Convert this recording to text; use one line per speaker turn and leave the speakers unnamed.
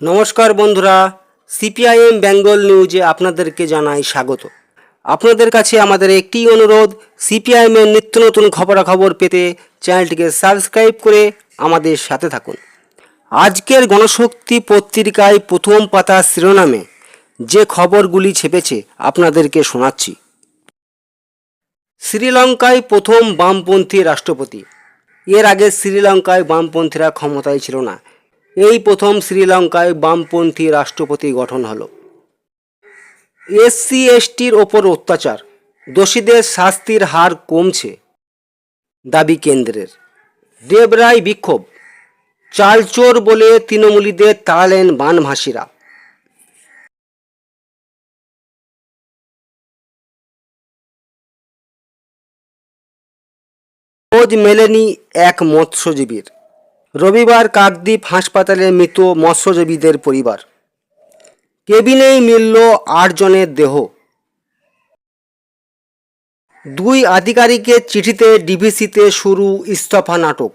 নমস্কার বন্ধুরা, সিপিআইএম বেঙ্গল নিউজে আপনাদেরকে জানাই স্বাগত। আপনাদের কাছে আমাদের একটি অনুরোধ, সিপিআইএমের নিত্য নতুন খবরাখবর পেতে চ্যানেলটিকে সাবস্ক্রাইব করে আমাদের সাথে থাকুন। আজকের গণশক্তি পত্রিকায় প্রথম পাতা শিরোনামে যে খবরগুলি ছেপেছে আপনাদেরকে শোনাচ্ছি। শ্রীলঙ্কায় প্রথম বামপন্থী রাষ্ট্রপতি। এর আগে শ্রীলঙ্কায় বামপন্থীরা ক্ষমতায় ছিল না। এই প্রথম শ্রীলঙ্কায় বামপন্থী রাষ্ট্রপতি গঠন হল। এসসি, এসটির ওপর অত্যাচার, দোষীদের শাস্তির হার কমছে দাবি কেন্দ্রের। দেবরায় বিক্ষোভ, চালচোর বলে তৃণমূলীদের তাড়ালেন বানভাসীরা। খোঁজ মেলেনি এক মৎস্যজীবীর। রবিবার কাকদ্বীপ হাসপাতালে মৃত মৎস্যজীবীদের পরিবার। কেবিনেই মিলল আটজনের দেহ। দুই আধিকারিকের চিঠিতে ডিভিসিতে শুরু ইস্তফা নাটক।